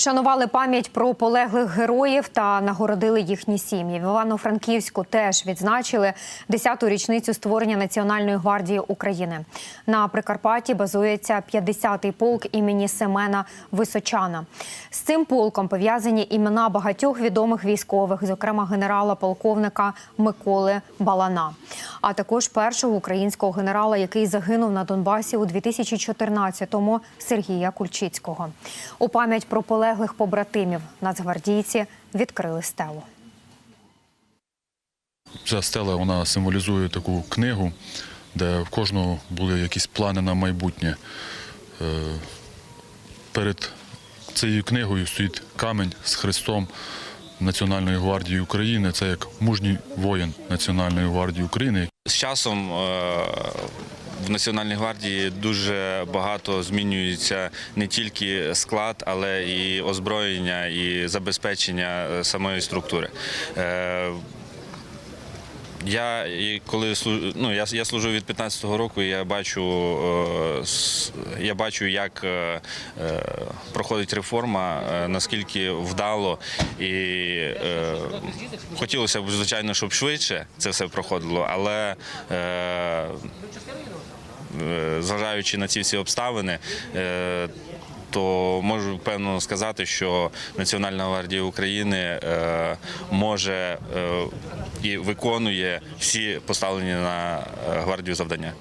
Шанували пам'ять про полеглих героїв та нагородили їхні сім'ї. В Івано-Франківську теж відзначили 10-ту річницю створення Національної гвардії України. На Прикарпатті базується 50-й полк імені Семена Височана. З цим полком пов'язані імена багатьох відомих військових, зокрема генерала-полковника Миколи Балана, а також першого українського генерала, який загинув на Донбасі у 2014-му Сергія Кульчицького. У пам'ять про полеглих побратимів нацгвардійці відкрили стелу. Ця стела вона символізує таку книгу, де в кожного були якісь плани на майбутнє. Е, Перед цією книгою стоїть камінь з хрестом Національної гвардії України. Це як мужній воїн Національної гвардії України, З часом е, в Національній гвардії дуже багато змінюється не тільки склад, але і озброєння, і забезпечення е, самої структури. Я коли ну, я, я служу від 15-го року, і я бачу, е, я бачу, як е, е, проходить реформа, наскільки вдало, і хотілося б, звичайно, щоб швидше це все проходило, але зважаючи на ці всі обставини. То можу впевнено сказати, що Національна гвардія України е, може е, і виконує всі поставлені на е, гвардію завдання.